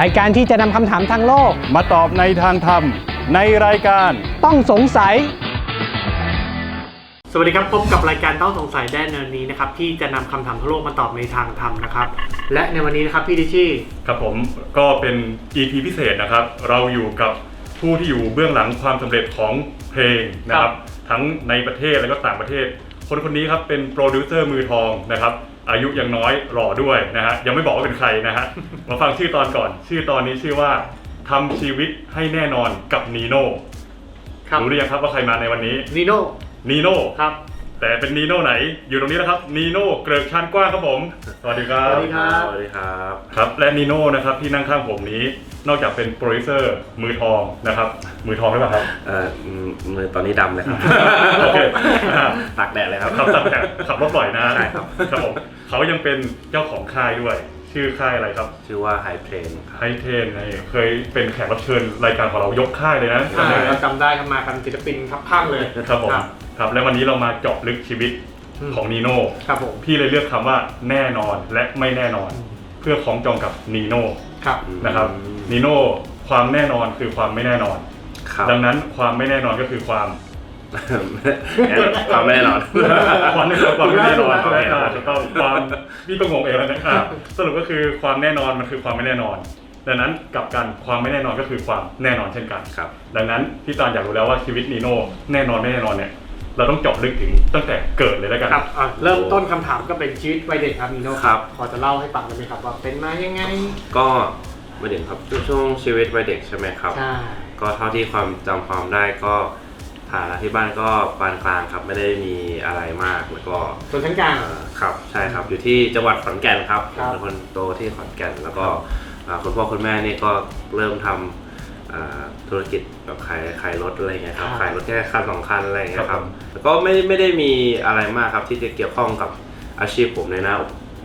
รายการที่จะนำคำถามทางโลก มาตอบในทางธรรม ในรายการ ต้องสงสัย สวัสดีครับพบกับรายการต้องสงสัยได้ในวันนี้นะครับที่จะนำคำถามทั่วโลกมาตอบในทางธรรมนะครับ และในวันนี้นะครับพี่ดิชี่ครับผมก็เป็น EP พิเศษนะครับ เราอยู่กับผู้ที่อยู่เบื้องหลังความสำเร็จของเพลงนะครับ ทั้งในประเทศและก็ต่างประเทศ คนคนนี้ครับเป็นโปรดิวเซอร์มือทองนะครับ อายุยังน้อยหล่อด้วยนะฮะยังไม่บอกว่าเป็นใครนะฮะมาฟังชื่อตอนก่อน ชื่อตอนนี้ชื่อว่าทำชีวิตให้แน่นอนกับนีโน่ครับรู้หรือยังครับว่าใครมาในวันนี้นีโน่นีโน่ครับ แต่เป็นนีโน่ไหนอยู่ตรงนี้แล้วครับนีโน่เกริกชันกว้างครับผม สวัสดีครัสบวัสดีครับ สวัสดีครับครับและนีโน่นะครับที่นั่งข้างผมนี้ นอกจากเป็นโปรดิวเซอร์มือทองนะครับมือทองหรือเปล่าครับเอ่ออืมมือตอนนี้ดำเลยครับ โอเคอ่าตากแดดเลยครับขับขับขับขับรถบ่อยนะฮะใช่ครับ ครับผมเขายังเป็นเจ้าของค่ายด้วย ชื่อค่ายอะไรครับชื่อว่าไฮเพลนครับ ไฮเทนนี่เคยเป็นแขกรับเชิญรายการของเรายกค่ายเลยนะ อ่าเราจำได้ครับมากันศิลปินครับข้างเลยครับผม ครับครับและวันนี้เรามาเจาะลึกชีวิตอืมของนีโน่ครับผมพี่เลยเลือกคำว่าแน่นอนและไม่แน่นอน เพื่อคล้องจองกับนีโน่ครับนะครับนีโน่ความแน่นอนคือความไม่แน่นอน ครับดังนั้นความไม่แน่นอนก็คือความ ความแน่นอน ความแน่นอนความไม่แน่นอนความไม่แน่นอนถูกต้องความพี่ต้องงงเองแล้วนะอะสรุปก็คือความแน่นอนมันคือความไม่แน่นอน ดังนั้นกลับกันความไม่แน่นอนก็คือความแน่นอนเช่นกันครับ ดังนั้นพี่ตาลอยากรู้แล้วว่าชีวิตนีโน่แน่นอนไม่แน่นอนเนี่ย เราต้องเจาะลึกถึงตั้งแต่เกิดเลยแล้วกัน ครับอะเริ่มต้นคำถามก็เป็นชีวิตวัยเด็กครับนีโน่ครับ พอจะเล่าให้ฟังได้ไหมครับว่าเป็นมายังไงก็มาถึงครับช่วงชีวิตวัยเด็กใช่ไหมครับ ใช่ก็เท่าที่ความจำความได้ก็ฐานะที่บ้านก็ปานกลางครับไม่ได้มีอะไรมากแล้วก็ส่วนชั้นกลาง เอ่อครับใช่ครับอยู่ที่จังหวัดขอนแก่นครับครับ เป็นคนโตที่ขอนแก่น แล้วก็อ่าคุณพ่อคุณแม่นี่ก็เริ่มทำอ่า ธุรกิจแบบขายขายรถอะไรเงี้ยครับ ขายรถแค่คันสองคันอะไรเงี้ยครับแล้วก็ไม่ไม่ได้มีอะไรมากครับที่จะเกี่ยวข้องกับอาชีพผมในหน้า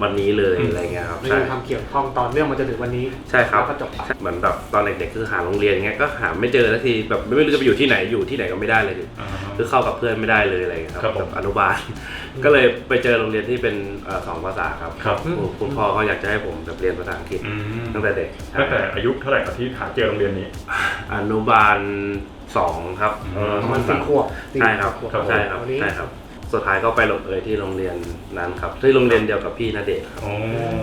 วันนี้เลยอะไรเงี้ยครับไม่ใช่ได้ทำเกี่ยวข้องตอนเรื่องมาจนถึงวันนี้ใช่ครับแล้วก็จบไปเหมือนแบบตอนเด็กๆคือหาโรงเรียนเงี้ยก็หาไม่เจอสักทีแบบไม่รู้จะไปอยู่ที่ไหนอยู่ที่ไหนก็ไม่ได้เลย อ่าคือเข้ากับเพื่อนไม่ได้เลยอะไรเงี้ยคครัรับบผมแบบอนุบาลก็เลยไปเจอโรงเรียนที่เป็นเอ่อสองภาษาครับครับ ณคุณพ่อเขาอยากจะให้ผมแบบเรียนภาษาอังกฤษอืมตั้งแต่เด็กตั้งแต่อายุเท่าไหร่ครับที่หาเจอโรงเรียนนี้ อนุบาลสองครับเออประมาณสี่ขวบใช่ครับสี่ขวครับผมใช่ครับวันนี้ ใช่ครับ สุดท้ายก็ไปลงเอยที่โรงเรียนนั้นครับที่โรงเรียนเดียวกับพี่ณเดชน์ครับ อ๋อ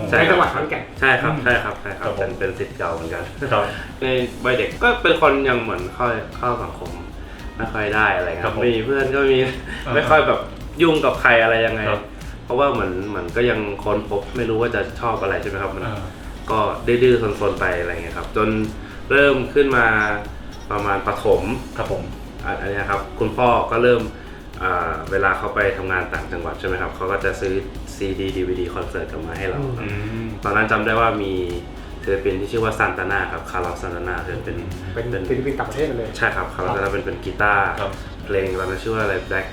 ใช่ ในครัจับงหวัดขอนแก่น ใช่ครับอืมใช่ครับใช่ครัครับบผม เป็นเป็นสิทธิ์เก่าเหมือนกัน ครับ ในวัยเด็กก็เป็นคนยังเหมือนค่อยเข้าสังคมไม่ค่อยได้อะไรคครัรับบผมไม่มีเพื่อนก็มีอ่าไม่ค่อยแบบยุ่งกับใครอะไรยังไง ครับ เพราะว่าเหมือนเหมือนก็ยังค้นพบไม่รู้ว่าจะชอบอะไรใช่ไหมครับมัน อ่า ก็ดื้อๆซนๆไปอะไรเงี้ยครับ จนเริ่มขึ้นมาประมาณประถมครับผมอันอันเนี้ยครับ คุณพ่อก็เริ่มอ่า เวลาเขาไปทำงานต่างจังหวัดใช่ไหมครับเขาก็จะซื้อซีดีดีวีดีคอนเสิร์ตกลับมาให้เราอืมอืมตอนนั้นจำได้ว่ามีศิลปินที่ชื่อว่าซันตานาครับคาร์ลอสซันตานาเป็นเป็นเป็นฟิลิปปินส์ต่างประเทศกันเลย ใช่ครับคาร์ลอสซันตานาเป็นเป็นกีตาร์ครับเพลงตอนนั้นชื่อว่าอะไร Black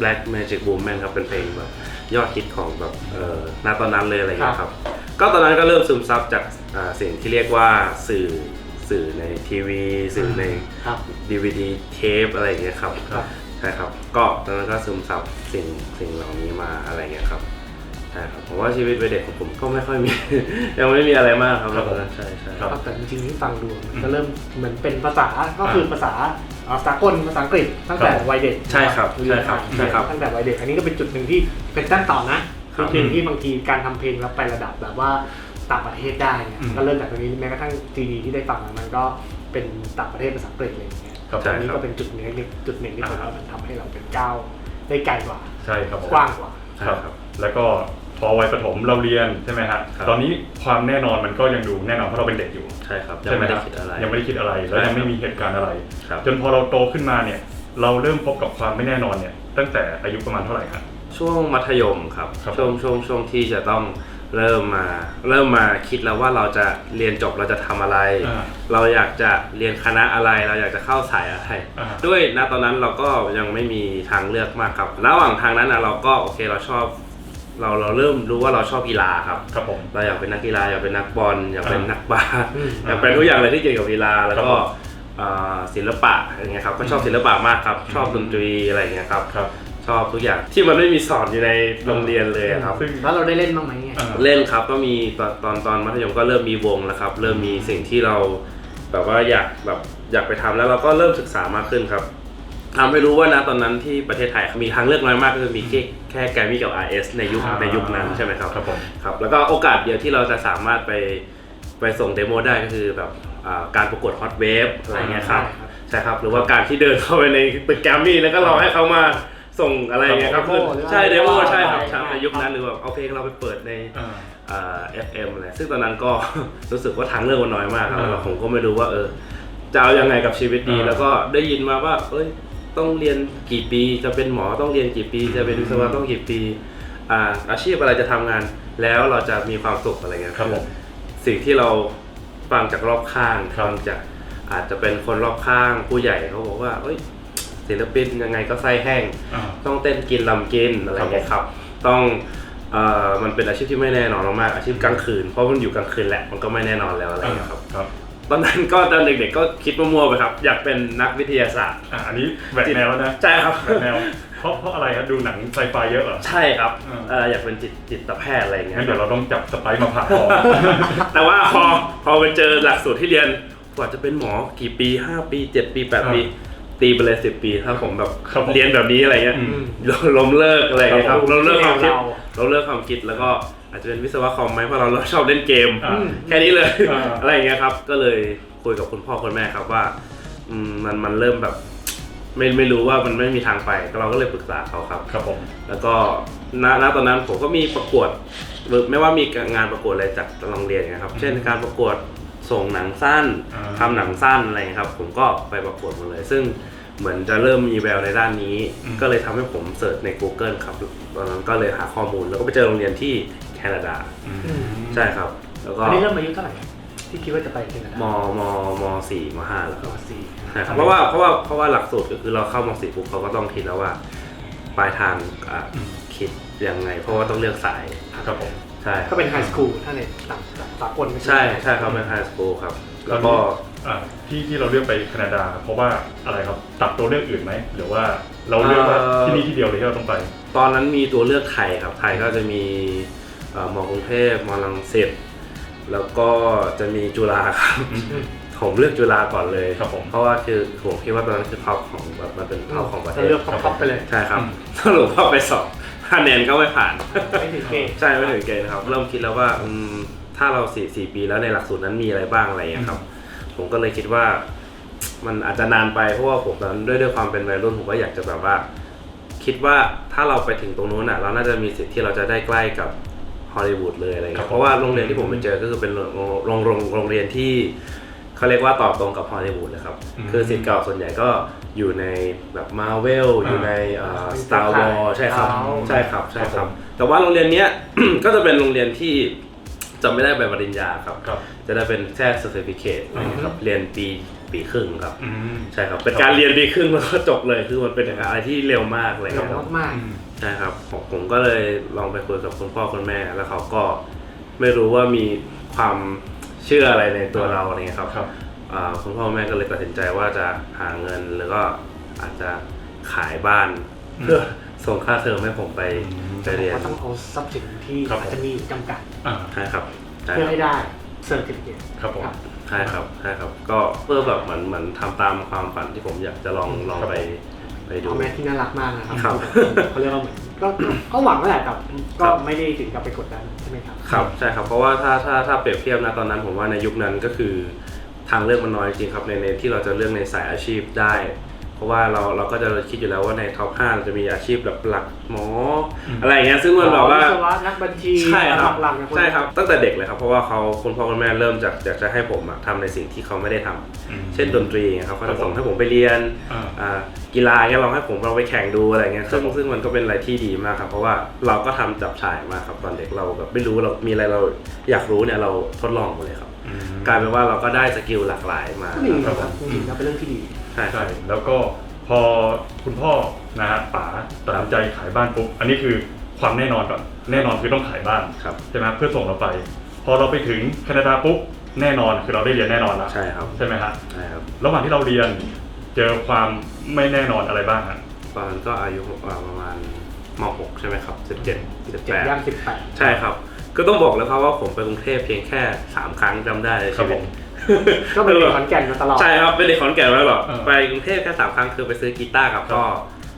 Black Magic Woman ครับเป็นเพลงแบบยอดฮิตของแบบเอ่อณตอนนั้นเลยอะไรอย่างเงี้ยครับ ก็ตอนนั้นก็เริ่มซึมซับจากอ่าสิ่งที่เรียกว่าสื่อสื่อในทีวี สื่อในครับ DVD เทปอะไรอย่างเงี้ยครับครับใช่ครับ ก็ตอนนั้นก็ซึมซับสิ่งสิ่งเหล่านี้มาอะไรเงี้ยครับใช่ครับผมว่าชีวิตวัยเด็กของผมก็ไม่ค่อยมี ยังไม่มีอะไรมากครับครับผมตอนนั้นใช่ใช่ครับ แต่จริงๆที่ฟังดูมันก็เริ่มเหมือนเป็นภาษาก็คือภาษาเอ่อสากลภาษาอังกฤษตั้งแต่วัยเด็กใช่ครับเรียใช่นครับอ่านใช่ครับตั้งแต่วัยเด็กอันนี้ก็เป็นจุดหนึ่งที่เป็นด้านต่อนะครัจุบดหนึ่งที่บางทีการทำเพลงแล้วไประดับแบบว่าต่างประเทศได้เนี่ยอืม ก็เริ่มจากตรงนี้แม้กระทั่งซีดีที่ได้ฟังมันก็เป็นต่างประเทศภาษาอังกฤษอะไรอย่างเงี้ย ครับอันนี้ก็เป็นจุดหนึ่งจุดหนึ่งที่ผมว่ามันทำให้เราเป็นก้าวได้ไกลกว่าใช่ครับผมกว้างกว่าใช่ครับครับ แล้วก็พอวัยประถมเราเรียนใช่ไหมฮะครับ ตอนนี้ความแน่นอนมันก็ยังดูแน่นอนเพราะเราเป็นเด็กอยู่ใช่ครับยัใช่งไหมไม่ได้รับคิดอะไร ยังไม่ได้คิดอะไรแล้วใช่ยังไม่ครับมีเหตุการณ์อะไร ครับ จนพอเราโตขึ้นมาเนี่ย เราเริ่มพบกับความไม่แน่นอนเนี่ย ตั้งแต่อายุประมาณเท่าไหร่ครับ ช่วงมัธยมครับครับ ช่วงช่วงช่วงที่จะต้อง เริ่มมาเริ่มมาคิดแล้วว่าเราจะเรียนจบเราจะทำอะไร อ่าเราอยากจะเรียนคณะอะไร เราอยากจะเข้าสายอะไร อ่า ด้วยณตอนนั้นเราก็ยังไม่มีทางเลือกมากครับระหว่างทางนั้นนะเราก็โอเคเราชอบ เราเราเริ่มรู้ว่าเราชอบกีฬาครับ ครับผม เราอยากเป็นนักกีฬาอยากเป็นนักบอลอยากเป็นอ่านันักบาสอืม อยากเป็นทุกอย่างเลยที่เกี่ยวกับกีฬาแล้วครัก็บผม อ่าศิลปะอย่างเงี้ยครับก็ชอบศิลปะมากครับชอบดนตรีอะไรอย่างเงี้ยครับ ครับ ชอบทุกอย่างที่มันไม่มีสอนอยู่ในโรงเรียนเลยอะครับซึ่งแล้วเราได้เล่นบ้างไหมเนี่ยอ่าเล่นครับก็มีตอนตอนตอนมัธยมก็เริ่มมีวงแล้วครับ เริ่มมีสิ่งที่เราแบบว่าอยากแบบอยากไปทำแล้วเราก็เริ่มศึกษามากขึ้นครับทำให้รู้ว่านะตอนนั้นที่ประเทศไทยมีทางเลือกน้อยมากก็คือมีแค่แค่แกรมมี่กับ RS ในยุคอ่าในยุคนั้นใช่ไหมครับครับผม ครับแล้วก็โอกาสเดียวที่เราจะสามารถไปไปส่งเดโมได้ก็คือแบบอ่าการประกวดฮอตเวฟอะไรเงี้ยครับ ใช่ครับใช่ครับหรือว่าการที่เดินเข้าไปในตึกแกรมมี่แล้วก็รอให้เขามา ส่งอะไรเงี้ยครับเดโมหรือว่าใช่เดโมใช่ครับใช่ใช่ในยุคนั้นหรือแบบเอาเพลงเราไปเปิดใน อ่าอ่า FM อะไรซึ่งตอนนั้นก็ รู้สึกว่าทางเลือกมันน้อยมากครับอ่าแล้วผมก็ไม่รู้ว่าเออจะเอายังไงกับชีวิตดี อ่าแล้วก็ได้ยินมาว่า เอ้ยต้องเรียนกี่ปีจะเป็นหมอต้องเรียนกี่ปี จะเป็นวิศวะต้องกี่ปีอ่าอาชีพอะไรจะทำงาน แล้วเราจะมีความสุขอะไรเงี้ยครับผมสิ่งที่เราฟังจากรอบข้างครับ ฟังจากอาจจะเป็นคนรอบข้างผู้ใหญ่เขาบอกว่าเอ้ย ศิลปินยังไงก็ไส้แห้ง อ่า ต้องเต้นกินลำกินอะไรเงี้ยครับ ต้องเอ่อมันเป็นอาชีพที่ไม่แน่นอนมากๆอาชีพกลางคืน เพราะมันอยู่กลางคืนแหละมันก็ไม่แน่นอนแล้วอะไรเงี้ยครับ ครับตอนนั้นก็ตอนเด็กๆก็คิดมั่วๆไปครับ อยากเป็นนักวิทยาศาสตร์อ่าอันนี้แหวกแนวแล้วนะใช่ครับ แหวกแนว เพราะเพราะอะไรครับดูหนังไซไฟเยอะเหรอ ใช่ครับอ่า เอ่ออยากเป็นจิตจิตแพทย์อะไรเงี้งั้นย เดี๋ยวเราต้องจับสไปซ์มาผ่าคอ แต่ว่าพอพอไปเจอหลักสูตรที่เรียนกว่าจะเป็นหมอกี่ปี 5 ปี 7 ปี 8 ปี ตีไปเลย10ปีถ้าผมแบบครับผมเรียนแบบนี้อะไรเงี้ยอืมล้มเลิกอะไรเงี้ยครับครับผมล้มเลิกความคิดเรา ล้มเลิกความคิดแล้วก็อาจจะเป็นวิศวะคอมไหมเพราะเราชอบเล่นเกม อ่า แค่นี้เลย อ่า อะไรอย่างเงี้ยครับ ก็เลยคุยกับคุณพ่อคุณแม่ครับว่าอืมมันมันเริ่มแบบ ไม่ไม่รู้ว่ามันไม่มีทางไปก็เราก็เลยปรึกษาเขาครับ ครับผม แล้วก็ณณตอนนั้นผมก็มีประกวดหรือไม่ว่ามีงานประกวดอะไรจากโรงเรียนนะครับ เช่นการประกวด ส่งหนังสั้นอ่า ทำหนังสั้นอะไรอย่างเงี้ยครับ ผมก็ไปประกวดหมดเลย ซึ่งเหมือนจะเริ่มมีแววในด้านนี้ก็เลยทำให้ผมเสิร์ชใน Google ครับตอนนั้นก็เลยหาข้อมูล แล้วก็ไปเจอโรงเรียนที่แคนาดาอืมใช่ครับ แล้วก็อันนี้เริ่มอายุเท่าไหร่ครับที่คิดว่าจะไปแคนาดามมมสี่มห้าแล้วครับ มสี่ใช่ครับเพราะว่าเพราะว่าเพราะว่าหลักสูตรก็คือเราเข้ามสี่ปุ๊บเขาก็ต้องคิดแล้วว่า ปลายทางอะคิดยังไง เพราะว่าต้องเลือกสาย ครับผม ใช่ก็เป็นไฮสคูลถ้าในต่างสากลไม่ใช่ ใช่ครับเป็นไฮสคูลครับ แล้วก็อ่าที่ที่เราเลือกไปแคนาดา เพราะว่าอะไรครับตัดตัวเลือกอื่นไหมหรือว่าเราเลือกว่าที่นี่ที่เดียวเลยที่เราต้องไป ตอนนั้นมีตัวเลือกไทยครับ ไทยก็จะมีเอ่อมอกรุงเทพมอลังสิตแล้วก็จะมีจุฬาครับผมเลือกจุฬาก่อนเลย ครับผม เพราะว่าคือผมคิดว่าตอนนั้นคือท็อปของแบบมันเป็นท็อปของประเทจะศเลือกท็อปๆไปเลย ใช่ครับอืม สรุปว่าไปสอบ คะแนนก็ไม่ผ่าน ไม่ถึงเกณฑ์ใช่ไม่ถึงเกณฑ์ครับ เริ่มคิดแล้วว่าอืมถ้าเราสี่สี่ปีแล้วในหลักสูตรนั้นมีอะไรบ้างอะไรอย่างเงี้ยครับ ผมก็เลยคิดว่า มันอาจจะนานไปเพราะว่าผมตอนนั้นด้วยด้วยความเป็นวัยรุ่นผมก็อยากจะแบบว่า คิดว่าถ้าเราไปถึงตรงนู้นอะ เราน่าจะมีสิทธิ์ที่เราจะได้ใกล้กับฮอลลีวูดเลยอะไรครัเงี้บยเพราะว่าโรงเรียนที่ผมไปเจอก็คือเป็นโรงโรงโรงโรงเรียนที่ เขาเรียกว่าตอบตรงกับฮอลลีวูดเลยครับ อืมคือสิทธิ์เก่าส่วนใหญ่ก็อยู่ในแบบมาเวลอยู่ในสตาร์วอลใช่ครับใช่ครับใช่ครับแต่ว่าโรงเรียนเนี้ย ก็จะเป็นโรงเรียนที่จะไม่ได้ใบปริญญาครับ ครับ จะได้เป็นแค่ certificate อะไรเงี้ยครับเรียนปีปีครึ่งครับ อืม ใช่ครับ เป็นการเรียนปีครึ่งแล้วก็จบเลย คือมันเป็นอะไรที่เร็วมากเลยเร็วครับ มากอืมใช่ครับผมผมก็เลยลองไปคุยกับคุณพ่อคุณแม่ แล้วเขาก็ไม่รู้ว่ามีความ เชื่ออะไรในตัวเราอะไรเงี้ยครับครับ อ่าคุณพ่อคุณแม่ก็เลยตัดสินใจว่าจะหาเงินแล้วก็อาจจะขายบ้านอืม เพื่อส่งค่าเทอมให้ผมไปอืม ไปๆเรียน ว่าต้องเอาทรัพย์สินที่ครับอาจจะมีจำกัดอ่า ใช่ครับใช่เพื่อครับให้ได้เซอร์ติฟิเคตครับผม ใช่ครับใช่ครับ ก็เพื่อแบบเหมือนเหมือนทำตามความฝันที่ผมอยากจะลองลองครับไปไปดู พ่อแม่ที่น่ารักมากนะครับครับ เขาเรียกว่าเหมือน ก็ก็หวังนั่นแหละแต่ก็ครับไม่ได้ถึงกับไปกดดันใช่ไหมครับ ครับใช่ครับเพราะว่าถ้าถ้าถ้าเปรียบเทียบนะตอนนั้นผมว่าในยุคนั้นก็คือทางเลือกมันน้อยจริงครับในในที่เราจะเลือกในสายอาชีพได้เพ ราะว่าเราเราก็จะคิดอยู่แล้วว่าในท็อป5เราจะมีอาชีพแบบหลักหมออมอะไรอย่างเงี้ยซึ่งมันแบบว่าวิศวะนักบัญชีใช่ครับหลักๆเนี่ยน ใช่ครับตั้งแต่เด็กเลยครับเพราะว่าเขาคุณพ่อคุณแม่เริ่มจากอยากจะให้ผมอะทำในสิ่งที่เขาไม่ได้ทำอืม เช่นดนตรีไงครับเขาจะส่งให้ผมไปเรียน อ่า อ่ากีฬาเงี้ยลองให้ผมลองไปแข่งดูอะไรเงี้ยซึ่งครับผม ซึ่งมันก็เป็นอะไรที่ดีมากครับ เพราะว่าเราก็ทำจับฉ่ายมากครับตอนเด็กเราแบบไม่รู้เรามีอะไรเราอยากรู้เนี่ยเราทดลองหมดเลยครับ อืม กลายเป็นว่าเราก็ได้สกิลหลากหลายมาก็ดีครันะบครับจริงๆแล้วเป็นเรื่องที่ดี ใช่คใช่รับแล้วก็พอคุณพ่อนะฮะป๋าตัดสินใจขายบ้านปุ๊บ อันนี้คือความแน่นอนก่อน แน่นอนคือต้องขายบ้านครับ ใช่ไหมเพื่อส่งเราไป พอเราไปถึงแคนาดาปุ๊บแน่นอนคือเราได้เรียนแน่นอนแล้วใช่ครับใช่ไหมฮะใช่ครับระหว่างที่เราเรียนเจอความไม่แน่นอนอะไรบ้างฮะตอนนั้นก็อายุประมาณม .6 ใช่ไหมครับ 17เจ็ดย่าง18สิบแปดใช่ครับ ก็ต้องบอกเลยครับว่าผมไปกรุงเทพเพียงแค่ 3 ครั้งจำได้ในครัชีบวิผตม ก็เป็นเด็กขอนแก่นมาตลอด ใช่ครับเป็นเด็กขอนแก่นมาตลอดเออ ไปกรุงเทพแค่สามครั้งคือไปซื้อกีตาร์กับพ่อ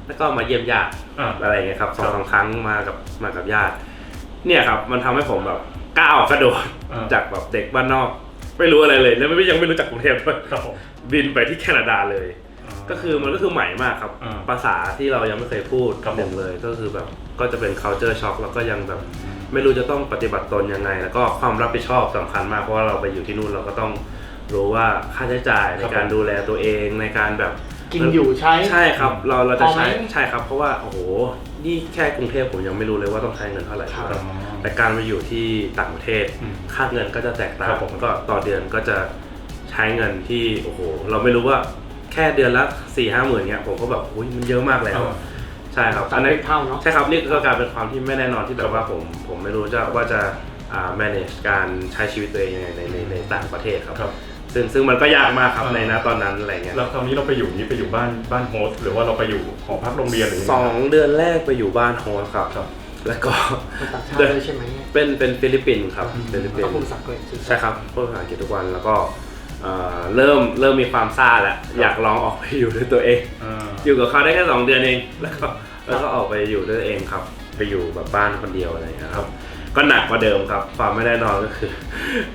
แล้วก็มาเยี่ยมญาติ อ่า อะไรอย่างเงี้ยครับสองครับสามครั้งมากับมากับญาติ เนี่ยครับ มันทำให้ผมแบบก้าวกระโดดอ่า จากแบบเด็กบ้านนอก ไม่รู้อะไรเลย แล้วไม่ยังไม่รู้จักกรุงเทพด้วยครับผมบินไปที่แคนาดาเลยก็คือมันก็คือใหม่มากครับ อ่าภาษาที่เรายังไม่เคยพูดครับผม หนึ่งเลย ก็คือแบบก็จะเป็น culture shock แล้วก็ยังแบบไม่รู้จะต้องปฏิบัติตนยังไง แล้วก็ความรับผิดชอบสำคัญมากเพราะว่าเราไปอยู่ที่นู่นเราก็ต้อง รู้ว่าค่าใช้จ่ายในการดูแลตัวเองในการแบบกินอยู่ใช้ ใช่ครับ เราเราจะพอไหมใช้ใช่ครับ เพราะว่าโอ้โหนี่แค่กรุงเทพผมยังไม่รู้เลยว่าต้องใช้เงินเท่าไหร่ครับ ครับ แต่การไปอยู่ที่ต่างประเทศ อืมค่าเงินก็จะแตกต่าครังบผมก็ต่อเดือนก็จะใช้เงินที่โอ้โหเราไม่รู้ว่าแค่เดือนละสี่ห้าหมื่นเนี้ยผมก็แบบอุ้ยมันเยอะมากแล้วอ่า ใช่ครับจากเป็นเท่าเนาะ ใช่ครับนี่ก็กลารเป็นความที่ไม่แน่นอนที่แบบว่าผมผมไม่รู้จะว่าจะอ่า manage การใช้ชีวิตตัวเองยังไงในในในต่างประเทศครับ ครับ ซึ่งซึ่งมันก็ยากมากครับอ่าในนะตอนนั้นอะไรเงี้ยแล้วคราวนี้เราไปอยู่นี้ไปอยู่บ้านบ้านโฮสต์หรือว่าเราไปอยู่หอพักโรงเรียนหรือยังไงสองเดือนแรกไปอยู่บ้านโฮสต์ครับครับ แล้วก็คนต่างชาติด้วยใช่ไหมเป็นเป็นฟิลิปปินส์ครับฟิลิปปินต้องส์พูดภาษาอังกฤษใช่ครับพูดภาษาอังกฤษทุกวันแล้วก็เอ่อเริ่มเริ่มมีความซ่าแล้วอยากลองออกไปอยู่ด้วยตัวเองอ่าอยู่กับเขาได้แค่สองเดือนเองแล้วก็แล้วก็ออกไปอยู่ด้วยตัวเองครับ ไปอยู่แบบบ้านคนเดียวอะไรอย่างเงี้ยครับ ก็หนักกว่าเดิมครับ ความไม่แน่นอนก็คือ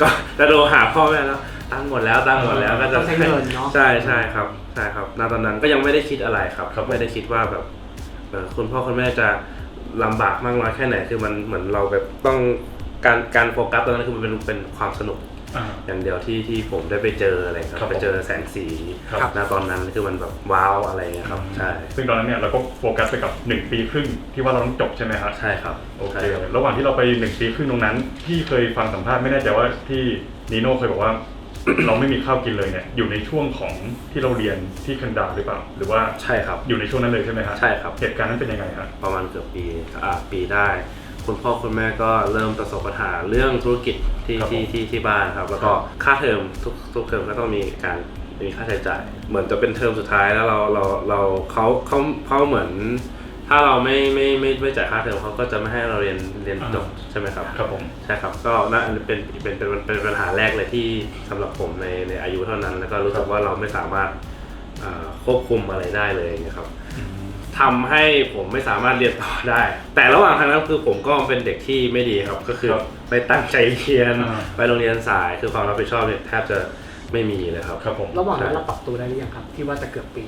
ก็จะโทรหาพ่อแม่แล้ว ตั้งหมดแล้วตั้งหมดแล้วก็จะต้องใช้เงินเนาะใช่ใช่ครับใช่ครับณตอนนั้นก็ยังไม่ได้คิดอะไรครับครับไม่ได้คิดว่าแบบเอ่อคุณพ่อคุณแม่จะลำบากมากน้อยแค่ไหนคือมันเหมือนเราแบบต้องการการโฟกัสตอนนั้นคือมันเป็นเป็นความสนุก อ่า อย่างเดียวที่ที่ผมได้ไปเจออะไรคครัรับบไปเจอแสงสีครับ ณตอนนั้นคือมันแบบว้าวอะไรเงี้ยครับ ใช่ซึ่งตอนนั้นเนี่ยเราก็โฟกัสไปกับ1ปีครึ่งที่ว่าเราต้องจบใช่ไหมครับใช่ครับโอเคใช่ครับ ระหว่างที่เราไป1ปีครึ่งตรงนั้น ที่เคยฟังสัมภาษณ์ไม่แน่ใจว่าที่นีโน่เคยบอกว่า เราไม่มีข้าวกินเลยเนี่ยอยู่ในช่วงของที่เราเรียนที่แคนาดาหรือเปล่า หรือว่าใช่ครับ อยู่ในช่วงนั้นเลยใช่ไหมครับใช่ครับ เหตุการณ์นั้นเป็นยังไงครับประมาณเกือบปีอ่าปีได้ คุณพ่อคุณแม่ก็เริ่มประสบปัญหาเรื่องธุรกิจที่ครับผมที่ที่ที่บ้านครับ แล้วก็ค่าเทอมทุกทุกเทอมก็ต้องมีการมีค่าใช้จ่าย เหมือนจะเป็นเทอมสุดท้ายแล้วเราเราเราเขาเขาเขาเหมือน ถ้าเราไม่ไม่ไม่ไม่จ่ายค่าเทอมเขาก็จะไม่ให้เราเรียนเรียนจบใช่ไหมครับครับผมใช่ครับก็น่าเป็นเป็นเป็นเป็นเป็นปัญหาแรกเลยที่สำหรับผมในในอายุเท่านั้น แล้วก็รู้สึกว่าเราไม่สามารถเอ่อควบคุมอะไรได้เลยนะครับทำให้ผมไม่สามารถเรียนต่อได้ แต่ระหว่างทางนั้นคือผมก็เป็นเด็กที่ไม่ดีครับ ก็คือครับไม่ตั้งใจเรียนอ่าไปโรงเรียนสาย คือความรับผิดชอบเนี่ยแทบจะไม่มีเลยครับ ครับผม ระหว่างนั้นเราปรับตัวได้หรือยังครับ ที่ว่าจะเกือบปี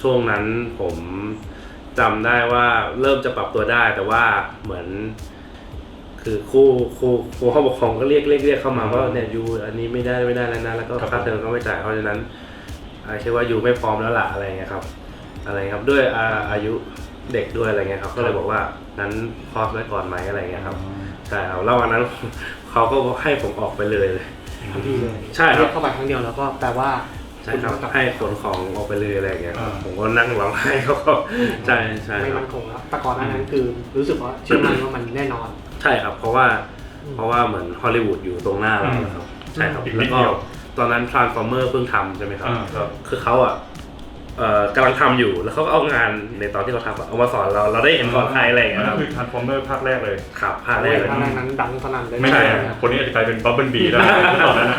ช่วงนั้นผม จำได้ว่าเริ่มจะปรับตัวได้แต่ว่าเหมือน คือครูครูครูห้องปกครองก็เรียกเรียกเรียกเข้ามาว่าเนี่ยยูอันนี้ไม่ได้ไม่ได้แล้วนะแล้วก็ครับ ค่าเทอมก็ไม่จ่ายเพราะฉะนั้นอาคิดว่ายูไม่พร้อมแล้วล่ะอะไรเงี้ยครับ อะไรครับด้วยอาอายุเด็กด้วยอะไรเงี้ยครับก็เลยบอกว่านั้นพอสไว้ก่อนไหมอะไรเงี้ยครับใช่ครับแล้ววันนั้น เขาก็ให้ผมออกไปเลยเลยทันทีเลยใช่ครับ เรียกเข้าไปครั้งเดียวแล้วก็แปลว่า ใช่ครับณกลัให้ขนของออกไปเลยอะไรเงี้ยครับอ่า ผมก็นั่งร้องไห้เขาก็ใช่ใช่ไม่ครับมั่นคงแล้วแต่ก่อนหน้านั้นคือรู้สึกว่าเชื่อมั่นว่ามันแน่นอน ใช่ครับ เพราะว่าอืมเพราะว่าเหมือนฮอลลีวูดอยู่ตรงหน้าเรานะครับใช่ครับอีกนิแล้ดวก็เดียว ตอนนั้น Transformer เพิ่งทำใช่ไหมครับ อ่าครับ คือเขาอะเอ่อกำลังทำอยู่แล้วเขาก็เอางานในตอนที่เขาทำอะเอามาสอนเราเราได้เห็นก่อนใครอะไรอย่างเงี้ยคนั่รับนคือ Transformer ภาคแรกเลยครับภาคแรกเลย ภาคแรกนั้นดังสนั่นเลยไม่ใช่อะคนนี้อาจจะกลายเป็นบับเบิลบีได้ตอนนั้นนะ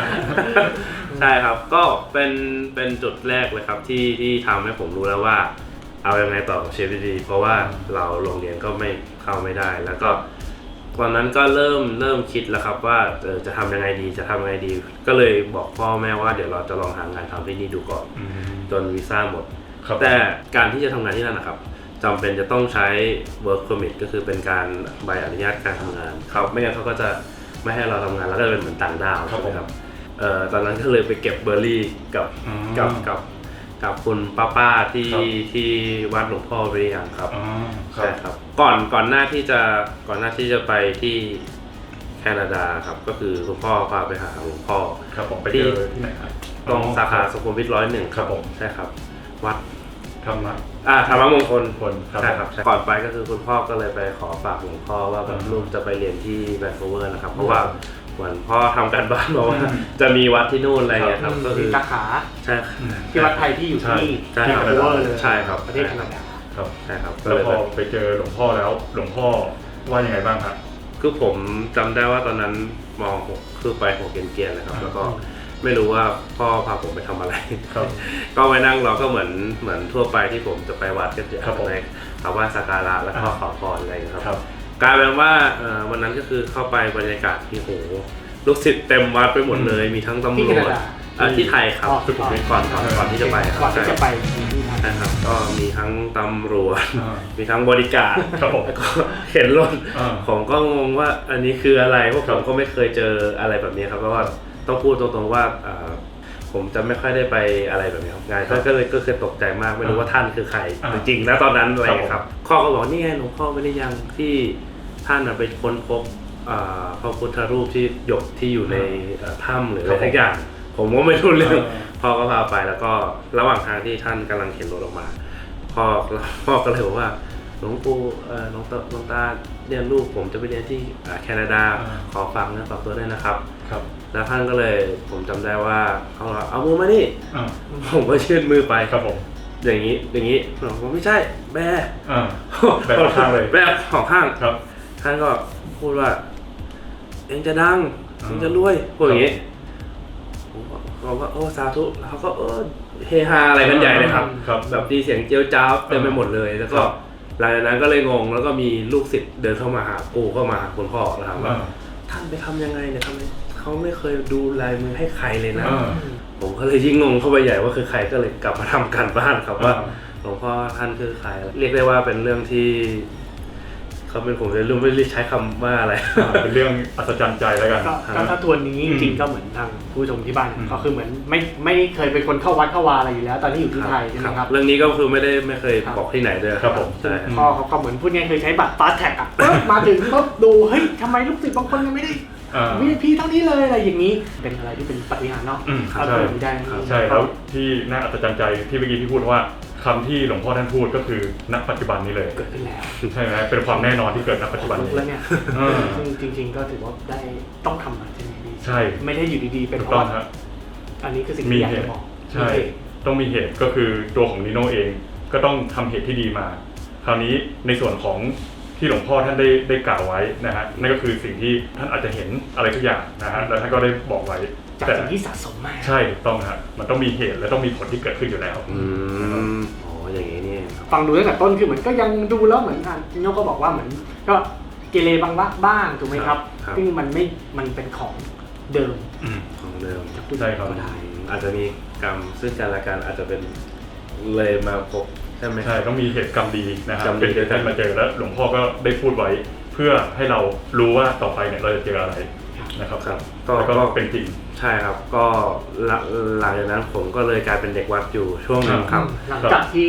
ใช่ครับก็เป็นเป็นจุดแรกเลยครับที่ที่ทำให้ผมรู้แล้วว่า เอายังไงต่อกับชีวิตดี เพราะว่าเราโรงเรียนก็ไม่เข้าไม่ได้ แล้วก็ตอนนั้นก็เริ่มเริ่มคิดแล้วครับว่าเออจะทำยังไงดีจะทำยังไงดี ก็เลยบอกพ่อแม่ว่าเดี๋ยวเราจะลองหางานทำที่นี่ดูก่อน อืม จนวีซ่าหมด ครับ แต่การที่จะทำงานที่นั่นนะครับจำเป็นจะต้องใช้ work permit ก็คือเป็นการใบอนุญาตการทำงานครับไม่งั้นเขาก็จะไม่ให้เราทำงานแล้วก็จะเป็นเหมือนต่างดาวครับใช่ไหมครับ เอ่อตอนนั้นก็เลยไปเก็บเบอร์รี่กับอืมกับกับกับคุณป้าป้าๆที่ครับ ที่วัดหลวงพ่อวิริยังครับ อ๋อครัใช่บ ครับก่อนก่อนหน้าที่จะก่อนหน้าที่จะไปที่แคนาดาครับ ก็คือคุณพ่อพาไปหาหลวงพ่อ ครับผมไปเจอที่ไหนครับตรงสาขาสุขุมวิทร้อยหนึ่งครับผมใช่ครับ วัดธรรมะอ่าธรรมมงคลคนครับ ใช่ครับใช่ก่อนไปก็คือคุณพ่อก็เลยไปขอฝากหลวงพ่อว่าแบบลูกจะไปเรียนที่แวนคูเวอร์นะครับ เพราะว่า เหมือนพ่อทำการบ้านมาว่าจะมีวัดที่นู่นอะไรเงี้ยครับก็คืมีอสาขาใช่ครับที่วัดไทยที่อยู่ที่ใช่ที่ครับแวนคูเวอร์เลยใช่ครับประเทศแคนาดา ครับ ใช่ครับก็แล้วเลยพแบอบไปเจอหลวงพ่อแล้ว หลวงพ่อว่ายังไงบ้างครับ คือผมจำได้ว่าตอนนั้นมหกคือไปหัวเกรียนๆเลยครับ แล้วก็ไม่รู้ว่าพ่อพาผมไปทำอะไร ครับ ก็ไปนั่งเราก็เหมือนเหมือนทั่วไปที่ผมจะไปวัดก็คือครับผมไปกราบไหว้สักการะแล้วก็อ่า ขอพรอะไรอย่างเงี้ยคครัรับบ กลายเป็นว่าเอ่อวันนั้นก็คือเข้าไปบรรยากาศที่โหลูกศิษย์เต็มวัดไปหมดเลย มีทั้งตำที่รแควนาจดาเอ่อที่ไทยครับอ๋อสุขุมวิทก่อนก่อนก่อนที่จะไปครับก่อนที่จะไปใช่ที่ไทย ใช่ครับ ก็มีทั้งตำรวจ อ่า มีทั้งบริการครับผมแล้วก็เห็นรถอ่า ผมก็งงว่าอันนี้คืออะไรเพราะครัผบมก็ไม่เคยเจออะไรแบบนี้ครับเพราะว่าต้องพูดตรงๆว่าเอ่อผมจะไม่ค่อยได้ไปอะไรแบบนี้ครับงานก็ก็เลยก็คือตกใจมากไม่รู้ว่าท่านคือใคร อ่าจริงๆแล้วตอนนั้นอะไรครับผมครับข้อก็บอกนี่ไงหลวงพ่อไม่ได้ยังที่ ท่านน่ะไปค้นพบเอ่อพระพุทธรูปที่หยกที่อยู่ในเอ่อถ้ำหรืออะไรสักอย่าง ผมก็ไม่รู้เรื่องอ่าพ่อก็พาไปแล้วก็ระหว่างทางที่ท่านกำลังเข็นรถออกมาพ่อพ่อก็เลยบอกว่าหลวงปู่เอ่อหลวงตาหลวงตาเรียนลูกผมจะไปเรียนที่อ่าแคนาดาอ่าขอฝากเนื้อฝากตัวด้วยนะครับครับแล้วท่านก็เลยผมจำได้ว่าเขาบอกเอามือมานี่อ่าผมก็ยื่นมือไปครับผมอย่างนี้อย่างนี้ผมบอกไม่ใช่แบอ่าแบของข้างเลยแบของข้างครับ ท่านก็พูดว่า เองจะดังอ่าเองจะรวยพูดอย่างนี้ผมก็บอกว่าโอ้สาธุแล้วเขาก็เออเฮฮาอะไรกันใหญ่เลยครับ ครับ แบบมีเสียงเจียวจ้าวเต็มไปหมดเลย แล้วก็ครับหลังจากนั้นก็เลยงงแล้วก็มีลูกศิษย์เดินเข้ามาหาปู่เข้ามาหาคุณพ่อแล้วถามว่าอ่าท่านไปทำยังไงเนี่ยทำไมเขาไม่เคยดูลายมือให้ใครเลยนะอ่าผมก็เลยยิ่งงงเข้าไปใหญ่ว่าคือใครก็เลยกลับมาทำการบ้านครับว่าอ่าหลวงพ่อท่านคือใครเรียกได้ว่าเป็นเรื่องที่ เขาเป็นผมเลยรู้ไม่รู้ใช้คำว่าอะไร อ่าเป็นเรื่องอัศจรรย์ใจแล้วกัน ก็ก็ถ้าทวนนี้อืจมริงๆก็เหมือนทางผู้ชมที่บ้านอืม ก็คือเหมือนไม่ไม่เคยเป็นคนเข้าวัดเข้าวาอะไรอยู่แล้ว ตอนที่อยู่ที่ไทยใช่ไหมครับ เรื่องนี้ก็คือไม่ได้ไม่เคยครับ บอกที่ไหนด้วยครับผม ใช่พ่อเขาก็เหมือนพูดง่ายๆเคยใช้บัตรฟาสแท็กอะปึ๊บมาถึงปุ๊บดูเฮ้ยทำไมลูกศิษย์บางคนยังไม่ได้ อ่า VIP เท่านี้เลยอะไรอย่างนี้ เป็นอะไรที่เป็นปาฏิหารย์เนาะอืมเอาใช่ตัวนี้ได้ ใช่แล้วที่น่าอัศจรรย์ใจที่เมื่อกี้ที่พูดว่า คำที่หลวงพ่อท่านพูดก็คือณปัจจุบันนี้เลย เกิดขึ้นแล้วใช่ไหมเป็นความแน่นอนที่เกิดณปัจจุบันลุกนี้ แล้วเนี่ยอ่าซึ่งจริง ๆ ก็ถือว่าได้ต้องทำมาใช่ไหมพี่ใช่ ไม่ได้อยู่ดีๆเป็นถูเพกต้อราะงว่าครับอันนี้คือสิ่งมีที่อยากเหจะตุบอกใช่ต้องมีเหตุก็คือตัวของนิโน่เองก็ต้องทำเหตุที่ดีมา คราวนี้ในส่วนของที่หลวงพ่อท่านได้ได้กล่าวไว้นะฮะนั่นก็คือสิ่งที่ท่านอาจจะเห็นอะไรทุกอย่างนะฮะแล้วท่านก็ได้บอกไว้ จากแต่สิ่งที่สะสมมาใช่ถูกต้องฮะมันต้องมีเหตุและต้องมีผลที่เกิดขึ้นอยู่แล้ว อืมอ๋ออย่างนี้นี่เองครับ ฟังดูตั้งแต่ต้นคือเหมือนก็ยังดูแล้วเหมือนอะพี่โยกก็บอกว่าเหมือน ก็เกเรบางวะบ้างถูกไหมครับ ครับ ซึ่งมันไม่มันเป็นของเดิมอืม ของเดิมจะพูดใช่ครับ ก็ได้ อาจจะมีกรรมซึ่งกันและกันอาจจะเป็นเลยมาพบใช่ไหม ใช่ต้องมีเหตุกรรมดีนะฮะกรรมดี เป็นเหตุที่มาเจอแล้วหลวงพ่อก็ได้พูดไว้เพื่อให้เรารู้ว่าต่อไปเนี่ยเราจะเจออะไรนะครับครับแล้วก็เป็นจริง ใช่ครับก็หลังหลังจากนั้นผมก็เลยกลายเป็นเด็กวัดอยู่ช่วงหนึ่งครับหลังจากที่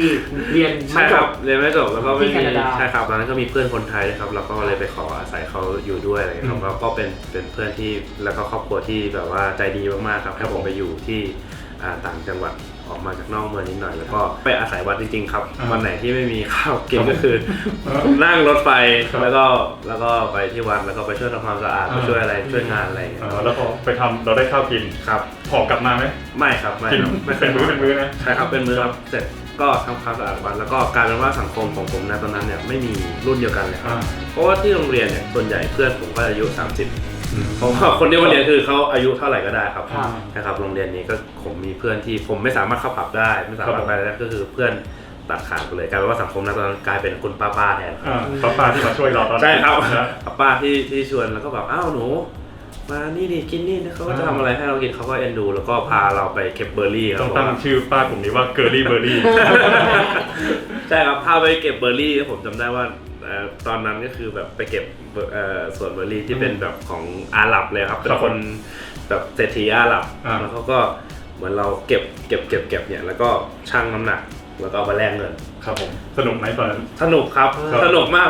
เรียนใช่ไม่คจรับบ เรียนไม่จบแล้วก็ไม่ที่แคมีนาดา ใช่ครับตอนนั้นก็มีเพื่อนคนไทยด้วยครับเราก็เลยไปขออาศัยเขาอยู่ด้วยอะไรอย่างเงี้ยครับอืมแล้วก็เป็นเป็นเพื่อนที่แล้วก็ครอบครัวที่แบบว่าใจดีมากๆครับให้ผมไปอยู่ที่อ่าต่างจังหวัด ออกมาจากนอกเมืองนิดหน่อยแล้วก็ไปอาศัยวัดจริง ๆ ครับ อ่าวันไหนที่ไม่มีข้าวกินครับก็คืออ่านั่งรถไฟครับ แล้วก็แล้วก็ไปที่วัดแล้วก็ไปช่วยทำความสะอาดไปช่วยอะไรช่วยงานอะไรอย่างเงี้ยเอ่อแล้วพอไปทำเราได้ข้าวกินครับห่อกลับมาไหมไม่ครับไม่กินครับไม่เป็นมื้อเป็นมื้อนะ ใช่ครับเป็นมื้อครับเสร็จก็ทำความสะอาดวัดแล้วก็กลายเป็นว่าสังคมของผมนะตอนนั้นเนี่ยไม่มีรุ่นเดียวกันเลยครับ อ่า เพราะว่าที่โรงเรียนเนี่ยส่วนใหญ่เพื่อนผมก็อายุ 30อืม เพราะว่าคนที่มาเรียนคือเขาอายุเท่าไหร่ก็ได้ครับครับนะครับโรงเรียนนี้ก็ผมมีเพื่อนที่ผมไม่สามารถเข้าผับได้ ไม่สามารถไปได้ก็คือเพื่อนตัดขาดไปเลยกลายเป็นว่าสังคมนะตอนนั้นกลายเป็นคุณป้าป้าๆแทนครับ อ่าป้าป้าที่มาช่วยเราตอนนั้นใช่ครับนะป้าที่ที่ชวนแล้วก็แบบอ้าวหนู มานี่ดิกินนี่นะเขาก็จะอ่าทำอะไรให้เรากินเขาก็เอ็นดู แล้วก็พาเราไปเก็บเบอร์รี่ครัต้บองตั้งผมชื่อป้ากลุ่มนี้ว่าเกอร์ลี่เบอร์รี่ ใช่ครับพาไปเก็บเบอร์รี่ผมจำได้ว่าเอ่อ ตอนนั้นก็คือแบบไปเก็บเบอร์เอ่อสวนเบอร์รี่ที่เป็นแบบของอาหรับเลยครับเป็นคนแบบเศรษฐีอาหรับอ่าแล้วเขาก็เหมือนเราเก็บเก็บเก็บเก็บเนี่ยแล้วก็ชั่งน้ำหนักแล้วก็เอามาแลกเงิน ครับผมสนุกไหมตอนนั้นสนุกครับครับสนุกมาก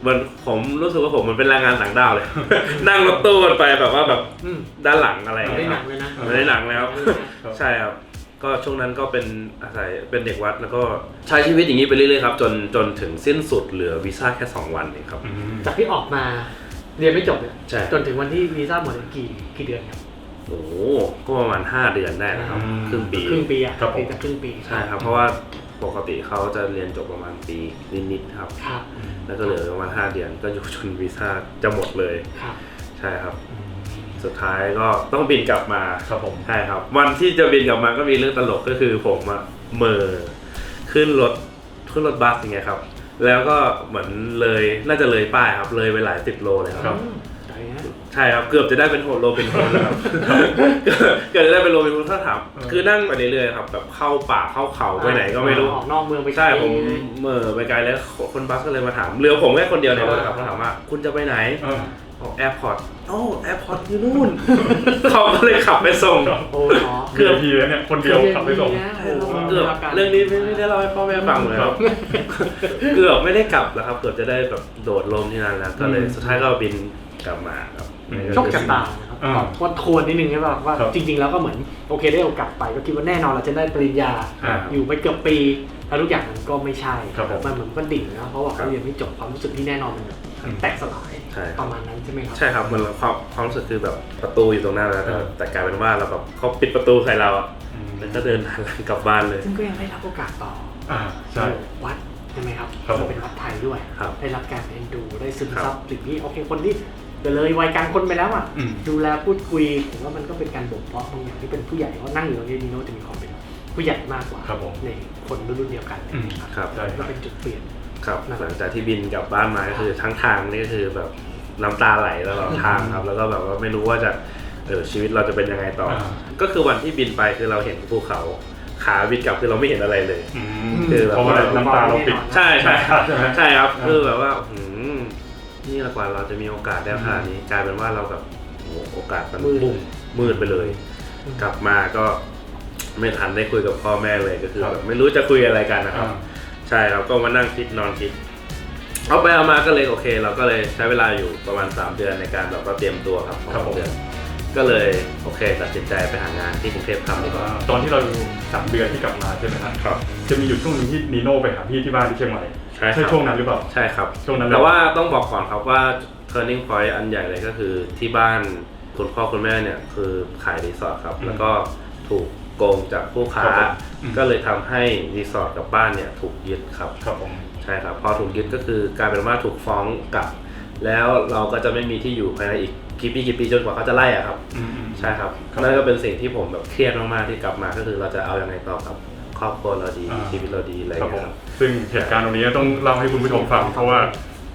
เหมือนผมรู้สึกว่าผมมันเป็นแรงงานต่างด้าวเลย นั่งรถตู้กันไปแบบว่าแบบอืมด้านหลังอะไรอย่างได้เงี้ยหคนัรับงเลยนะไม่ได้หนังแล้วครับใช่ครับ ก็ช่วงนั้นก็เป็นอาศัยเป็นเด็กวัดแล้วก็ใช้ชีวิตอย่างนี้ไปเรื่อยๆครับจนจนถึงสิ้นสุดเหลือวีซ่าแค่ 2 วันเองครับอืมจากที่ออกมาเรียนไม่จบเนี่ยใช่ จนถึงวันที่วีซ่าหมดกี่กี่เดือนครับโอ้โหก็ประมาณ 5 เดือนได้นะครับอืม ครึ่งปี ครึ่งปีอะครับผม ปีกับครึ่งปีใช่ครับ เพราะว่าปกติเขาจะเรียนจบประมาณปีนิดๆครับ ครับแล้วก็เหลือประมาณ 5 เดือนก็อยู่จนวีซ่าจะหมดเลย ครับ ใช่ครับ สุดท้ายก็ต้องบินกลับมาครับผมใช่ครับ วันที่จะบินกลับมาก็มีเรื่องตลกก็คือผมอะเหม่อขึ้นรถขึ้นรถบัสอย่างเงี้ยครับ แล้วก็เหมือนเลยน่าจะเลยป้ายครับ เลยไปหลายสิบโลเลยครับอืมใจนะใช่ครับเกือบจะได้เป็นโฮโลเป็นโฮนแล้วครับเกือบจะได้เป็นโลเป็นโฮนถ้าถามคือนั่งไปเรื่อยๆครับแบบเข้าป่าเข้าเขาไปไหนก็ไม่รู้ออกนอกเมืองไปใช่ผมไกลเลยเหม่อไปไกลแล้วคนบัสก็เลยมาถามเรือผมแค่คนเดียวในรถครับเขาถามว่าคุณจะไปไหนเออบอก แอร์พอร์ตโอ้แอร์พอร์ตอยู่นู่น เขาก็เลยขับไปส่งโอ้เนาะเกือบทีแล้วเนี่ยคนเดียวขับไปส่งโอ้โหเกือบเรื่องนี้ไม่ไม่ได้เล่าให้พ่อแม่ฟังเลยครับ เกือบไม่ได้กลับแล้วครับ เกือบจะได้แบบโดดลมที่นั่นแล้ว ก็เลยอืม สุดท้ายก็บินกลับมาครับอืม โชคชะตานะครับอ่าก่อนว่าทวนนิดนึงใช่ป่ะว่าครับจริง ๆ แล้วก็เหมือนโอเคได้โอกาสไปก็คิดว่าแน่นอนเราจะได้ปริญญาอ่าอยู่ไปเกือบปีแล้วทุกอย่างมันก็ไม่ใช่ครับผมมันเหมือนก็ดิ่งนะเพราะว่าครัเขาบเรียนไม่จบความรู้สึกที่แน่นอนมันแบบอืม แตกสลายใช่ครับ ประมาณนั้นใช่ไหมครับ ใช่ครับมันความความรู้สึกคือแบบประตูอยู่ตรงหน้าแล้วแต่เออแต่กลายเป็นว่าเราแบบเขาปิดประตูใส่เราอะอืมแล้วก็เดินหันหลังกลับบ้านเลย ซึ่งก็ยังได้รับโอกาสต่ออ่าใช่ วัดใช่ไหมครับครับผมเป็นวัดไทยด้วย ครับได้รับการเอ็นดูได้ซึมครับ ซับสิ่งที่โอเคคนที่ เลยวัยกลางคนไปแล้วอะอืม ดูแลพูดคุยผมว่ามันก็เป็นการบ่มเพาะบางอย่างที่เป็นผู้ใหญ่เพราะนั่งอยู่ตรงนี้นีโน่จะมีความเป็นผู้ใหญ่มากกว่าครับผมในคนรุ่นเดียวกันอืมครับใช่ก็เป็นจุดเปลี่ยน ครับนะครับ หลังจากที่บินกลับบ้านมาก็คือทั้งทางนี่ก็คือแบบน้ำตาไหลตลอดทางครับ แล้วก็แบบว่าไม่รู้ว่าจะเออชีวิตเราจะเป็นยังไงต่ออา ก็คือวันที่บินไปคือเราเห็นภูเขา ขาบินกลับคือเราไม่เห็นอะไรเลย อืมคือแบบ เพราะว่าน้ำตาเราปิด ใช่ใช่ครับใช่ไหมใช่ครับอ่าคือแบบว่าหืม นี่ละกว่าเราจะมีโอกาสได้ขนาดนี้กลายเป็นว่าเราแบบโอ้โหโอกาสมันมืด บุ้มมืดไปเลย กลับมาก็ไม่ทันได้คุยกับพ่อแม่เลยก็คือครับแบบไม่รู้จะคุยอะไรกันนะครับอ่าใช่ครับก็มานั่งคิดนอนคิด เอาไปเอามาก็เลยโอเค เราก็เลยใช้เวลาอยู่ประมาณ 3 เดือนในการแบบว่าเตรียมตัวครับสองครับผม เดือนก็เลยโอเคตัดสินใจไปหางานที่กรุงเทพทำดีกว่าตอนที่เราสามเดือนที่กลับมาใช่ไหมครับ ครับ จะมีอยู่ช่วงหนึงที่นีโน่ไปหาพี่ที่บ้านที่เชียงใหม่ ใช่ครับช่วงนั้นหรือเปล่า ใช่ครับ ช่วงนั้นเลย แต่ว่าต้องบอกก่อนครับว่า turning point อันใหญ่เลยก็คือที่บ้านคุณพ่อคุณแม่เนี่ยคือขายรีสอร์ทครับอืมแล้วก็ถูกโกงจากผู้ค้า ครับผมอืม ก็เลยทำให้รีสอร์ทกับบ้านเนี่ยถูกยึดครับ ครับผม ใช่ครับ พอถูกยึดก็คือกลายเป็นว่าถูกฟ้องกลับ แล้วเราก็จะไม่มีที่อยู่ภายในอีกกี่ปีกี่ปีจนกว่าเขาจะไล่อะครับอืมอืมใช่ครับ ครับ นั่นก็เป็นสิ่งที่ผมแบบเครียดมากๆที่กลับมาก็คือเราจะเอาอย่างไรต่อครับ ครอบครัวเราดีอ่า ชีวิตเราดีอะไรอครัย่าบงผเงี้มยครับ ซึ่งเหตุการณ์ตรงนี้ต้องเล่าให้คุณผู้ชมฟัง เพราะว่า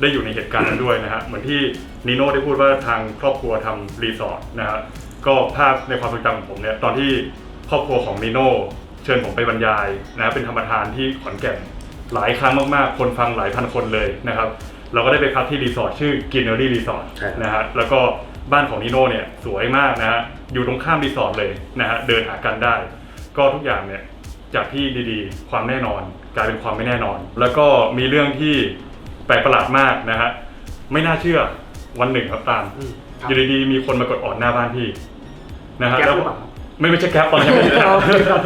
ได้อยู่ในเหตุการณ์นั้นด้วยนะฮะเหมือนที่นีโน่ได้พูดว่าทางครอบครัวทำรีสอร์ทนะฮะก็ภาพในความทรงจำของผมเนี่ยตอนที่ครอบครัวของนีโน่เชิญผมไปบรรยายนะเป็นธรรมทานที่ขอนแก่นหลายครั้งมากๆ คนฟังหลายพันคนเลยนะครับเราก็ได้ไปพักที่รีสอร์ทชื่อกินเนอรี่รีสอร์ทใช่ครับ นะฮะแล้วก็บ้านของนีโน่เนี่ยสวยมากนะฮะอยู่ตรงข้ามรีสอร์ทเลยนะฮะเดินหากันได้ ก็ทุกอย่างเนี่ย จากที่ดีๆ ความแน่นอน กลายเป็นความไม่แน่นอน แล้วก็มีเรื่องที่แปลกประหลาดมากนะฮะไม่น่าเชื่อวันหนึ่งครับตามอืมครับ อยู่ดีๆมีคนมากดออดหน้าบ้านพี่นะฮะแก๊ปแล้วหรือเปล่า ไม่ไม่ใช่แก๊ปตอนนี้ไม่ใช่โอเคครับ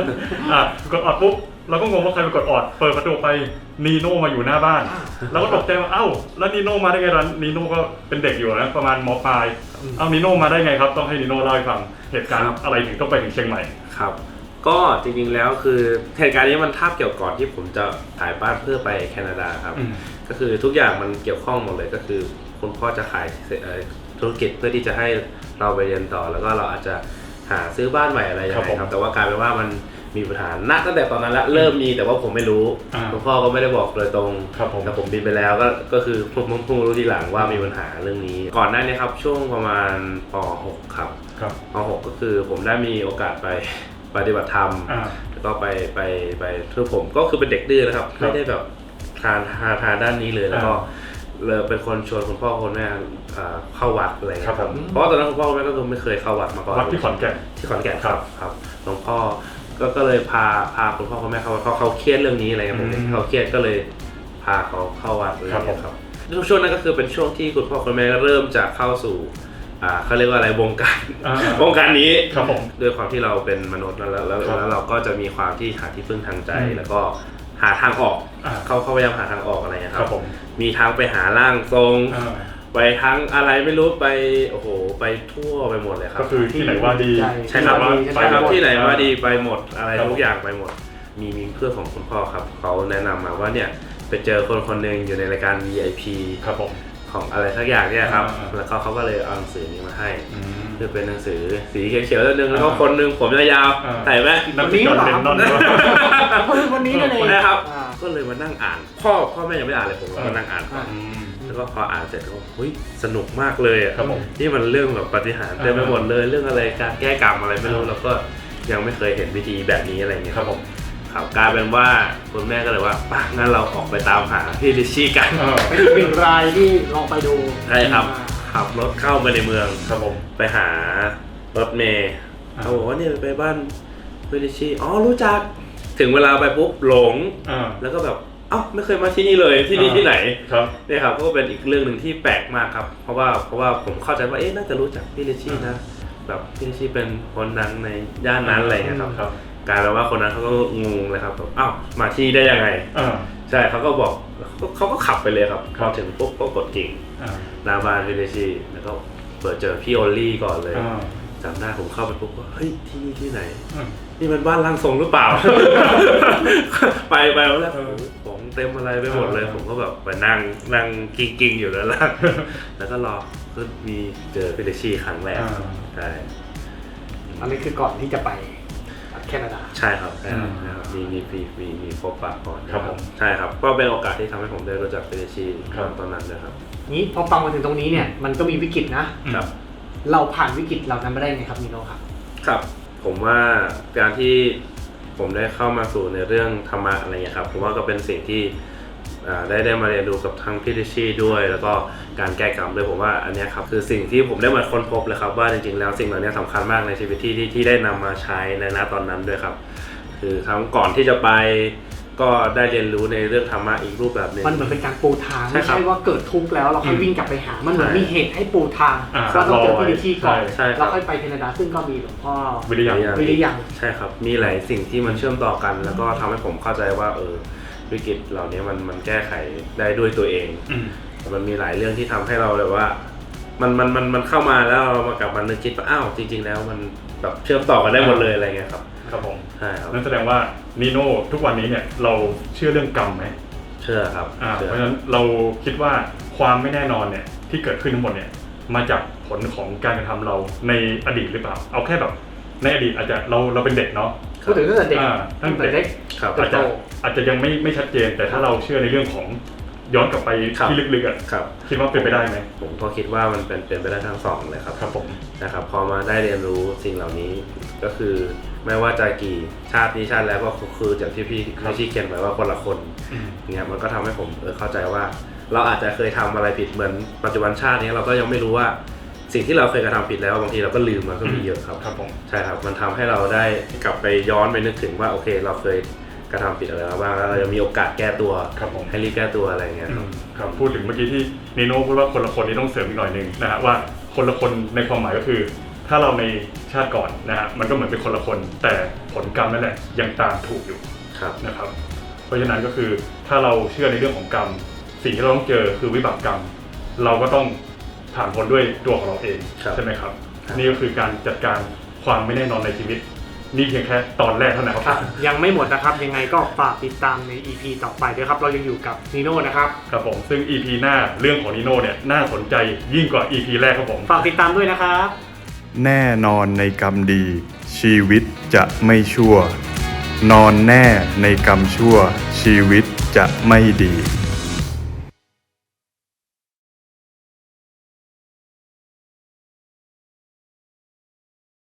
อะกดออดปุ๊บเราก็งงว่าใครมากดออดเปิดประตูไปนีโน่มาอยู่หน้าบ้านเราก็ตกใจว่าเอ้าแล้วนีโน่มาได้ไงล่ะนีโน่ก็เป็นเด็กอยู่นะประมาณมปลายอืมเอ้านีโน่มาได้ไงครับ ต้องให้นีโน่เล่าให้ฟังเหตุการณ์ครับ อะไรถึงต้องไปถึงเชียงใหม่ ครับ ก็จริงๆแล้วคือเหตุการณ์นี้มันทาบเกี่ยวก่อนที่ผมจะถ่ายบ้านเพื่อไปแคนาดาครับ อืม ก็คือทุกอย่างมันเกี่ยวข้องหมดเลยก็คือคุณพ่อจะขายเอ่อธุรกิจเพื่อที่จะให้เราไปเรียนต่อ แล้วก็เราอาจจะหาซื้อบ้านใหม่อะไรอย่างครับไรผมครับแต่ว่ากลายเป็นว่ามันมีปัญหาณตั้งแต่ตอนนั้นละเริ่มมีแต่ว่าผมไม่รู้อ่า คุณพ่อก็ไม่ได้บอกโดยตรง ครับผม แต่ผมบินไปแล้วก็ก็คือเพิ่งเพิ่งเพิ่งรู้ทีหลังว่ามีปัญหาเรื่องนี้ ก่อนหน้านี้ครับช่วงประมาณป .6 ครับครับ ป .6 ก็คือผมได้มีโอกาสไป ปฏิบัติธรรมอ่า แล้วก็ไปไปไปคือผมก็คือเป็นเด็กดื้อนะครับครับไม่ได้แบบทานทานทานด้านนี้เลยแล้วก็อ่าเลยเป็นคนชวนคุณพ่อคุณแม่อ่าเข้าวัดอะไรเงี้ยครับผม เพราะว่าตอนนั้นคุณพ่อคุณแม่ก็คือไม่เคยเข้าวัดมาก่อน วัดที่ขอนแก่น ที่ขอนแก่นครับครับหลวงพ่อก็ก็เลยพาพาคุณพ่อคุณแม่เขาเขาเขาเครียดเรื่องนี้อะไรเงี้ยผมอืมเขาเครียดก็เลยพาเขาเข้าวัดอะไรครับผมเงี้ยครับช่วงนั้นก็คือเป็นช่วงที่คุณพ่อคุณแม่เริ่มจะเข้าสู่ อ่าเขาเรียกว่าอะไรวงการอ่า วงการนี้ครับผม ด้วยความที่เราเป็นมนุษย์แล้วแล้วแล้วครับแล้วเราก็จะมีความที่หาที่พึ่งทางใจ อืมแล้วก็หาทางออกอ่า เขาเขาพยายามหาทางออกอะไรเงี้ยคครัรับบผมมีทางไปหาร่างทรง อ่าไปทั้งอะไรไม่รู้ไปโอ้โหไปทั่วไปหมดเลยครัก็บ คือที่ไหนว่าดีใช่ครับ ที่ใช่ครับไหนว่าดีที่ไหนว่าดีไปหมดอะไรครับ ทุกอย่างไปหมด มีมีเพื่อนของคุณพ่อครับเขาแนะนำมาว่าเนี่ยไปเจอคนคนหนึ่งอยู่ในรายการ VIP ครับผม ของอะไรสักอย่างเนี่ยครับ อ่าๆแล้วก็เขาก็เลยเอาหนังสือนี้มาให้ อืม คือเป็นหนังสือสีเขียวๆนิดนึงแล้วก็อ่าคนหนึงผมยาวอ่า ๆใส่แว่นนักบินจอห์นเลนนอนด้วยวันนี้นั่นเองนะครับ อ่า ก็เลยมานั่งอ่าน พ่อพ่อแม่ยังไม่อ่านเลยผมก็มานั่งอ่าน อ่า อืม แล้วก็พออ่านเสร็จก็เฮ้ยสนุกมากเลยอะครับผมนี่มันเรื่องแบบปาฏิหารย์เต็มไปหมดเลยเรื่องอะไรการแก้กรรมอะไรไม่รู้อ่า แล้วก็ยังไม่เคยเห็นวิธีแบบนี้อะไรเงี้ยครับผม ครับกลายเป็นว่าคุณแม่ก็เลยว่าป่ะงั้นเราออกไปตามหาพี่ลิชชี่กันเออเป็นอีกหนึ่งรายที่ลองไปดูใช่ครับอ่าขับรถเข้าไปในเมืองครับผมไปหารถเมย์อ่าเขาบอกว่าเนี่ยไปบ้านพี่ลิชชี่อ๋อรู้จักถึงเวลาไปปุ๊บหลง อ่า แล้วก็แบบเอ้าไม่เคยมาที่นี่เลยที่นี่ที่ไหนครับ เนี่ยครับก็เป็นอีกเรื่องหนึ่งที่แปลกมากครับ เพราะว่าเพราะว่าผมเข้าใจว่าเอ๊ะน่าจะรู้จักพี่ลิชชี่นะแบบพี่ลิชชี่เป็นคนดังในย่านนั้นอะไรอย่างเงี้ยครับ ครับ กลายเป็นว่าคนนั้นเขาก็งงเลยครับแบบอ้าวมาที่ได้ยังไง อ่า ใช่เขาก็บอกเขาเขาก็ขับไปเลยครับคพรัอบ ถึงปุ๊บก็กดกิ่งอ่าหน้าบ้านพี่ลิชชี่แล้วก็เปิดเจอพี่โอลลี่ก่อนเลยอ่าจำได้ผมเข้าไปปุ๊บก็เฮ้ยที่นี่ที่ไหน อืม นี่มันบ้านร่างทรงหรือเปล่า ไปไปแล้วเออของเต็มอะไรไปหมดเลย เออ ผมก็แบบไปนั่งนั่งกิ้งกิ้งๆอยู่แล้วล่ะ แล้วก็รอก็มีเจอฟิลิชชี่ครั้งแรกอ่า ใช่อันนี้คือก่อนที่จะไป แคนาดา ใช่ครับใช่ครับอืมใช่ครับมีมีมีมีมีพบปะก่อนครับผมใช่ครับก็เป็นโอกาสที่ทำให้ผมได้รู้จักฟิลิชชี่ครับ ตอนนั้นเลยครับ นี้พอฟังมาถึงตรงนี้เนี่ยมันก็มีวิกฤตนะ ครับ เราผ่านวิกฤตเหล่านั้นมาได้ไงครับนิโนครับ ครับผมว่าการที่ผมได้เข้ามาสู่ในเรื่องธรรมะอะไรเงี้ยครับผมว่าก็เป็นสิ่งที่ อ่าได้ได้มาเรียนรู้กับทั้งพี่ดิชชี่ด้วย แล้วก็การแก้กรรมด้วยผมว่าอันเนี้ยครับคือสิ่งที่ผมได้มาค้นพบเลยครับว่าจริงๆแล้วสิ่งเหล่านี้สำคัญมากในชีวิตที่ที่ที่ได้นำมาใช้ในณตอนนั้นด้วยครับ คือทั้งก่อนที่จะไปก็ได้เรียนรู้ในเรื่องธรรมะอีกรูปแบบหนึ่ง มันเหมือนเป็นการปูทางใช่ไม่ครับใช่ว่าเกิดทุกข์แล้วเราค่อยอืมวิ่งกลับไปหา มันเหมือนใช่มีเหตุให้ปูทางอ่าว่าต้องเจอรอไว้ พี่ลิชี่ก่อนใช่ใช่ครับ แล้วค่อยไปแคนาดาซึ่งก็มีหลวงพ่อวิริยะวิริยัง ใช่ครับ มีหลายสิ่งที่มันเชื่อมต่อกัน แล้วก็ทำให้ผมเข้าใจว่าเออ วิกฤตเหล่านี้มันมันแก้ไขได้ด้วยตัวเองอืมมันมีหลายเรื่องที่ทำให้เราเลยว่า มันมันมันมันเข้ามาแล้วเรามากลับมานึกคิดว่าอ้าวจริง ๆ แล้วมันแบบเชื่อมต่อกันได้หมดเลยอะไรเงี้ยครับครับผมใช่ครับนั่นแสดงว่านีโน่ทุกวันนี้เนี่ยเราเชื่อเรื่องกรรมไหมเชื่อครับอ่าเชื่เพอราะฉะนั้นเราคิดว่าความไม่แน่นอนเนี่ยที่เกิดขึ้นทั้งหมดเนี่ยมาจากผลของการกระทำเราในอดีตหรือเปล่า เอาแค่แบบในอดีตอาจจะเราเราเป็นเด็กเนาะ พูดถึงตั้งแต่เด็กอ่าตั้ตั้งงแต่แต่เด็กครับเติอาบจโตจะ อาจจะยังไม่ไม่ชัดเจน แต่ถ้าเราเชื่อในเรื่องของย้อนกลับไปครับ ที่ลึกๆอะครับ คิดว่าเป็นไปได้ไหม ผมก็คิดว่ามันเป็นเป็นไปได้ทั้งสองเลยครับครับผมนะครับ พอมาได้เรียนรู้สิ่งเหล่านี้ก็คือ ไม่ว่าจะกี่ชาตินี้ชาติแล้วก็คือจากที่พี่พี่ชี้เขียนไว้ว่าคนละคนอืม เนี่ยมันก็ทำให้ผมเออเข้าใจว่า เราอาจจะเคยทำอะไรผิดเหมือนปัจจุบันชาตินี้เราก็ยังไม่รู้ว่า สิ่งที่เราเคยกระทำผิดแล้วบางทีเราก็ลืมมันก็มีเยอะครับ ครับผม ใช่ครับ มันทำให้เราได้กลับไปย้อนไปนึกถึงว่าโอเค เราเคย กระทำผิดอะไรมาบ้างแล้วเรายังมีโอกาสแก้ตัวครับผมให้รีบแก้ตัวอะไรเงี้ยอืครับมครับพูดถึงเมื่อกี้ที่นีโน่พูดว่าคนละคนนี่ต้องเสริมอีกหน่อยหนึ่งนะฮะว่าคนละคนในความหมายก็คือ ถ้าเราในชาติก่อนนะฮะมันก็เหมือนเป็นคนละคน แต่ผลกรรมนั่นแหละยังตามถูกอยู่ครับ นะครับ เพราะฉะนั้นก็คือถ้าเราเชื่อในเรื่องของกรรม สิ่งที่เราต้องเจอคือวิบากกรรม เราก็ต้องผ่านพ้นด้วยตัวของเราเองครับใช่ไหมครับ ครับ นี่ก็คือการจัดการความไม่แน่นอนในชีวิต นี่เพียงแค่ตอนแรกเท่านั้นคครัรับบยังไม่หมดนะครับ ยังไงก็ฝากติดตามใน EP ต่อไปด้วยครับ เรายังอยู่กับนิโน่นะครับ ครับผม ซึ่ง EP หน้าเรื่องของนิโน่เนี่ยน่าสนใจยิ่งกว่า EP แรกครับผม ฝากติดตามด้วยนะครับ แน่นอนในกรรมดี ชีวิตจะไม่ชั่ว นอนแน่ในกรรมชั่ว ชีวิตจะไม่ดี